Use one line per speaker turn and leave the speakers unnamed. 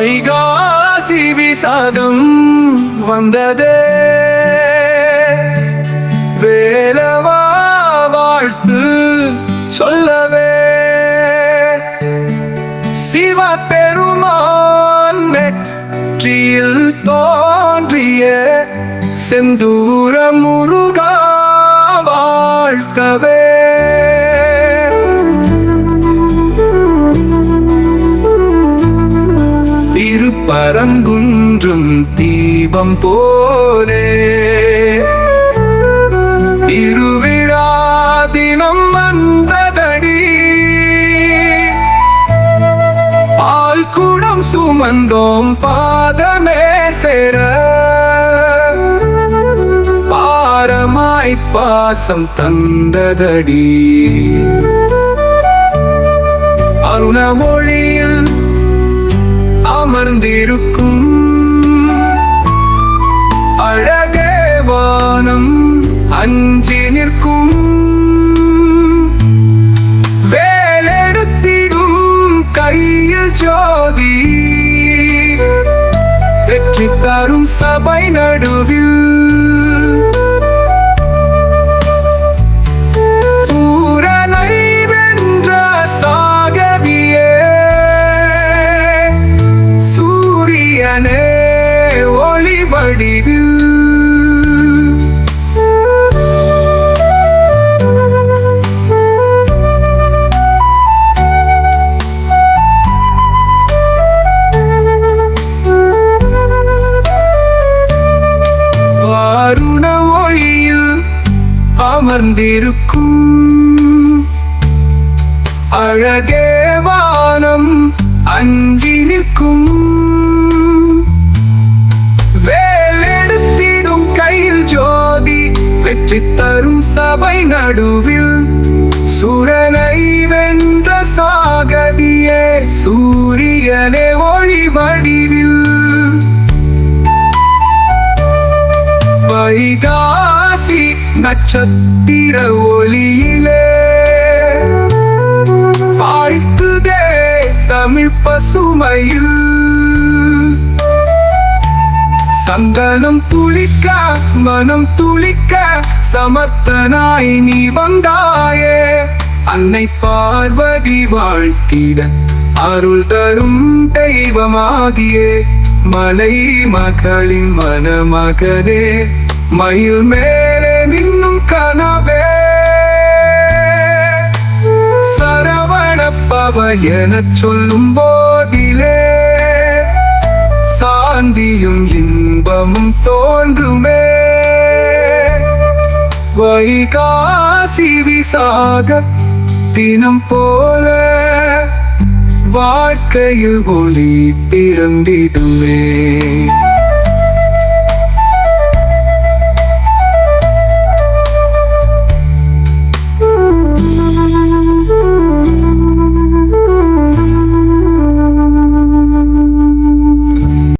வைகாசி விசாகம் வந்ததே. வேலவா வாழ்த்து சொல்லவே. சிவ பெருமான் நெற்றியில் தோன்றிய செந்தூர முருகா வாழ்த்தவே. பரங்குன்றும் தீபம் போலே. திருவிழா தினம் வந்ததடி. பால் குடம் சுமந்தோம் பாதமே சேர. பாரமாய் பாசம் தந்ததடி. அருண மொழியில் அமர்ந்திருக்கும். அழகே வானம் அஞ்சி நிற்கும். வேலெடுத்திடும் கையில் ஜோதி. வெற்றி தரும் சபை நடுவில். ஒளி வடிவில் வாருண ஒளியில் அமர்ந்திருக்கும். அழகே வானம் அஞ்சி நிற்கும். வெற்றி சபை நடுவில் சுரனை வென்ற சாகதியே சூரியனே ஒளி வடிவில். வைகாசி நட்சத்திர ஒளியிலே வாழ்த்துதே தமிழ் பசுமையில். சந்தனம் துளிக்க மனம் துளிக்க சமர்த்தனாய் நீ வந்தாயே. அன்னை பார்வதி வாழ்த்திட அருள் தரும் தெய்வமாகியே. மலை மகளின் மணமகனே மயில் மேலே நின்னும் கனவே. சரவணப்பவ எனச் சொல்லும் போதிலே சாந்தியும் இன்பமும் தோன்றுமே. வைகாசி விசாக தினம் போல வாழ்க்கையில் ஒளி பிறந்திடுமே.